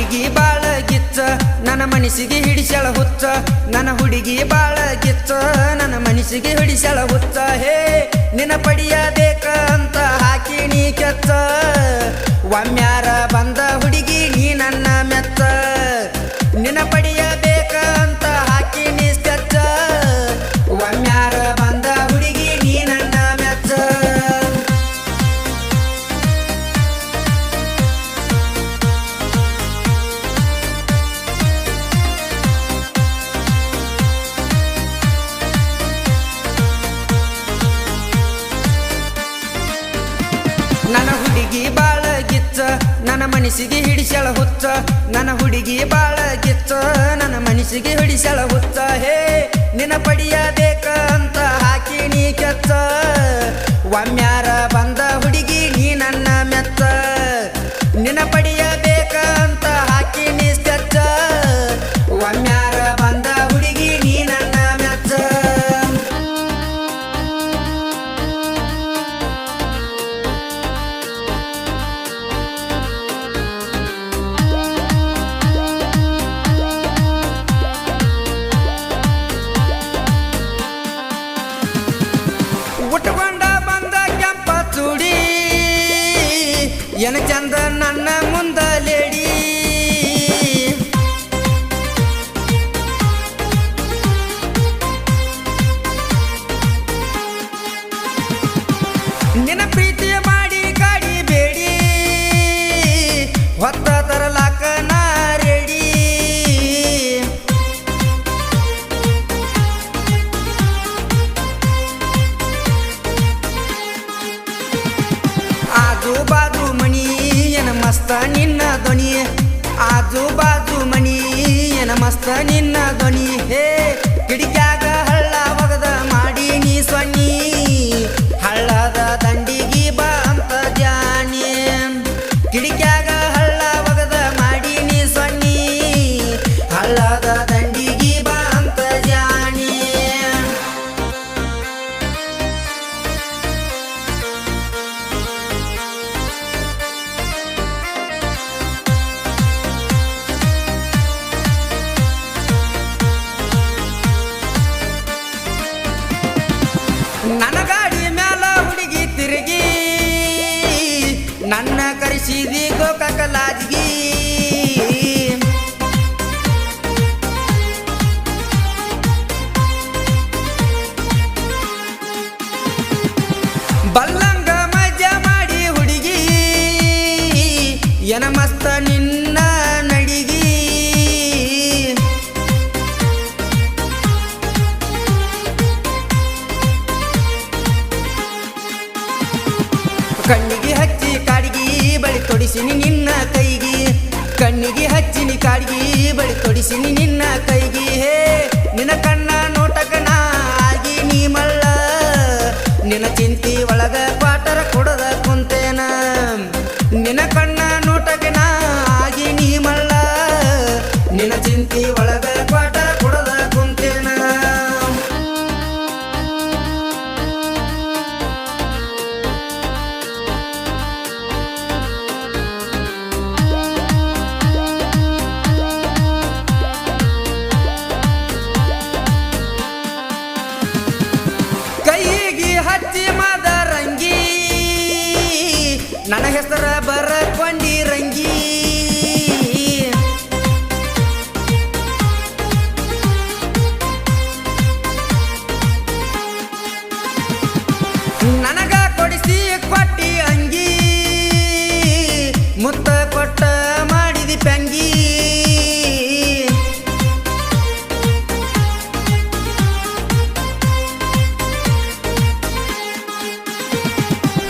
ಹುಡುಗಿ ಬಾಳ ಗಿಚ್ಚ ನನ್ನ ಮನಸ್ಸಿಗೆ ಹಿಡಿಸಳ ಹುಚ್ಚ. ನನ್ನ ಹುಡುಗಿ ಬಾಳ ಗಿಚ್ಚ ನನ್ನ ಮನಸ್ಸಿಗೆ ಹಿಡಿಸಳ ಹುಚ್ಚ. ಹೇ, ನಿನ್ನ ಪಡಿಯಬೇಕ ಅಂತ ಹಾಕಿ ನೀ ಕೆಚ್ಚ. ನನ್ನ ಹುಡುಗಿ ಬಾಳ ಗಿಚ್ಚ, ನನ್ನ ಮನಸ್ಸಿಗೆ ಹಿಡಿಸಳ ಹುಚ್ಚ. ನನ್ನ ಹುಡುಗಿ ಬಾಳ ಗಿಚ್ಚ, ನನ್ನ ಮನಸ್ಸಿಗೆ ಹಿಡಿಸಳ ಹುಚ್ಚ. ಹೇ, ನಿನ್ನ ಪಡಿಯಬೇಕ ಅಂತ ಹಾಕಿ ನೀ ಕೆಚ್ಚ. ಒಮ್ಮ್ಯಾರ ನಿನ್ನ ಧ್ವನಿ ಆಜು ಬಾಜು ಮಣಿ ಏನ ನಿನ್ನ ಧ್ವನಿ ಹೇ, ಕಿಡಿಕ್ಯಾಗ ಹಳ್ಳ ಒಗದ ಮಾಡಿ ನೀ ಸೊನ್ನಿ ಹಳ್ಳದ ದಂಡಿಗಿ ಬಾ ಅಂತ ಜಾನಿ ಕಿಡಿಕ್ಯಾಗ ಹಳ್ಳ ಒಗದ ಮಾಡಿ ನೀ ಸೊನ್ನಿ ಹಳ್ಳದ ದಂಡಿಗಿ ಕರೆಸಿದಿ ಗೋಕಾಕ ಲಾಜ್ಗಿ ಬಲ್ಲಂಗ ಮಜ್ಜ ಮಾಡಿ ಹುಡುಗಿ ಮಸ್ತ ನಿನ್ನ ನಡಿಗಿ. ಬಳಿ ತೊಡಿಸಿನಿ ನಿನ್ನ ಕೈಗಿ. ಕಣ್ಣಿಗೆ ಹಚ್ಚಿನಿ ಕಾಡ್ಗಿ, ಬಳಿ ತೊಡಿಸಿನಿ ನಿನ್ನ ಕೈಗಿ. ಹೇ, ನಿನ್ನ ಕಣ್ಣ ನೋಟಕ ಆಗಿ ನೀ ಮಳ್ಳ ನಿನ್ನ ಚಿಂತಿ ಒಳಗ ಪಾಟರ ಕೊಡದ ಕುಂತೇನ. ನಿನ್ನ ಕಣ್ಣ ನೋಟಕ ಆಗಿ ನೀ ಮಳ್ಳ ನಿನ್ನ ಚಿಂತಿ ಒಳಗ ಪಂಗಿ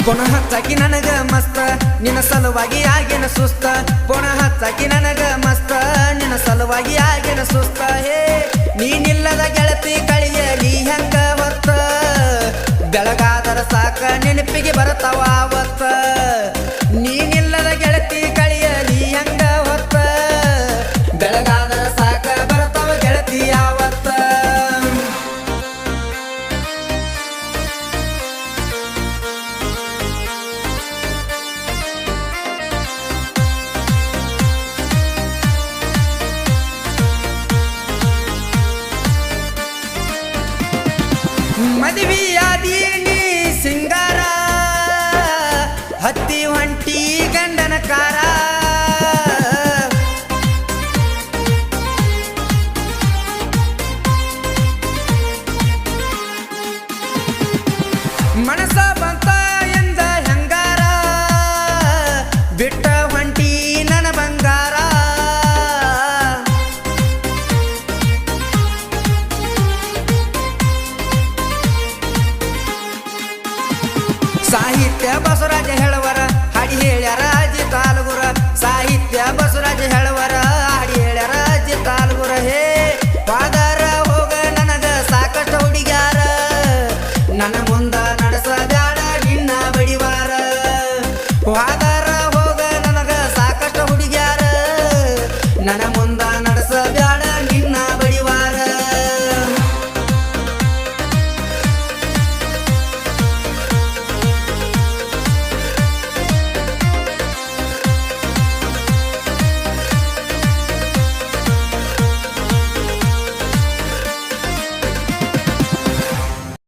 ಪುನಃ ಹಚ್ಚಾಕಿ ನನಗ ಮಸ್ತ, ನಿನ್ನ ಸಲುವಾಗಿ ಆಗಿನ ಸುಸ್ತ. ಪುನಃ ಹಚ್ಚಾಕಿ ನನಗ ಮಸ್ತ, ನಿನ್ನ ಸಲುವಾಗಿ ಆಗಿನ ಸುಸ್ತ. ಹೇ, ನೀನಿಲ್ಲದ ಗೆಳತಿ ನೀ ಹೆಂಗ ಹೊತ್ತ? ಬೆಳಗಾದರ ಸಾಕ ನೆನಪಿಗೆ ಬರತಾವ